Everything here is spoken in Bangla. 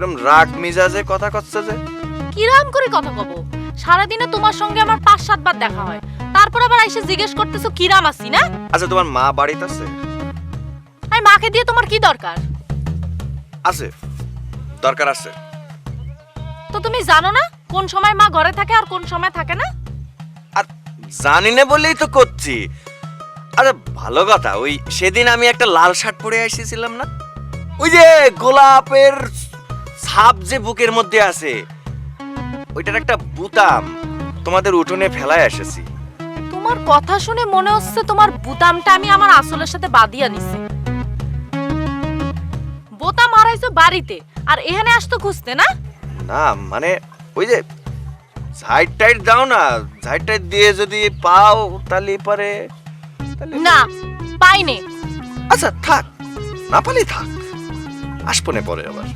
এরকম রাগ মিজাজে কথা করছে যে কিরাম করে কথা কব? সারাদিনে তোমার সঙ্গে আমার পাঁচ সাতবার দেখা হয়। তারপর আবার এসে জিজ্ঞেস করতেছো কিরাম আছি না? আচ্ছা তোমার মা বাড়িতে আছে? মাকে দিয়ে তোমার কি দরকার? আছে। দরকার আছে। তো তুমি জানো না কোন সময় মা ঘরে থাকে আর কোন সময় থাকে না? আর জানি না বলেই তো করছি। আরে ভালো কথা ওই সেদিন আমি একটা লাল শার্ট পরে এসেছিলাম না? ওই যে গোলাপের ছাপ যে বুকের মধ্যে আছে ওইটার একটা বুতাম তোমাদের উঠোনে ফেলায় এসেছি। তোমার কথা শুনে মনে হচ্ছে তোমার বুতামটা আমি আমার আসলের সাথে বাদিয়া নিছি। বোতাম হারাইছো বাড়িতে আর এখানে আসতো খুঁজতে না? না মানে ওই যে সাইড টাইড দাও না সাইড টাইড দিয়ে যদি পাও তাহলে পরে না পাইনি। আচ্ছা থাক না পালি থাক আসব পরে আবার।